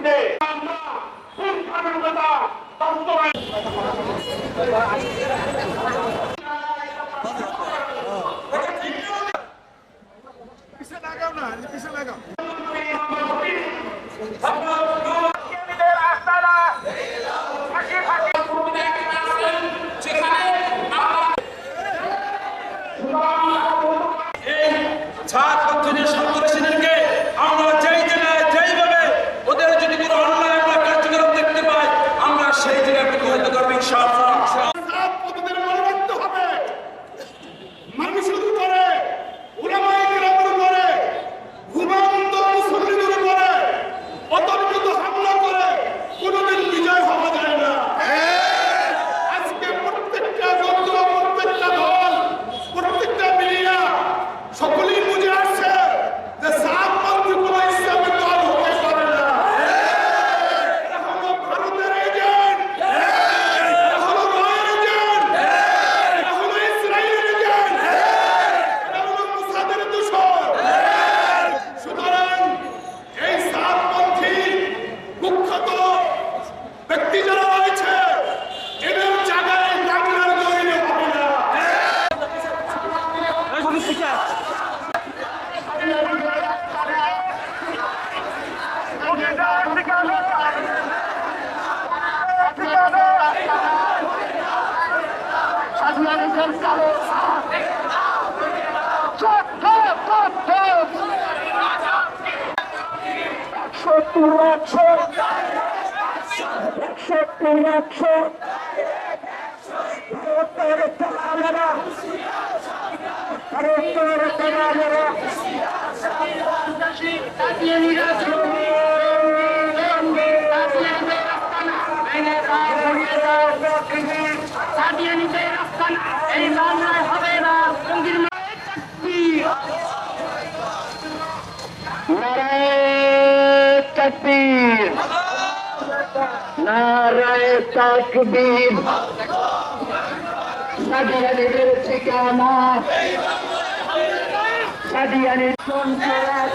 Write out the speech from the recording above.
ভিত্তিতে আমরা পুরস্কারতা বাস্তবায়ন পিছনে লাগাও না পিছনে লাগাও। ব্যক্তি যারা রয়েছে এদের জায়গায় বাংলার তৈরি হবে না। সত্তর একশো একষট্টি একশো ভারতের তেলামেরা ভারতের তেলামেরা এই মামলায় হবে না জঙ্গির নারায় তকবীর নারায় তাকবীর। সাদিয়ানিদের ঠিকানা। সাদিয়ানির সন্ত্রাস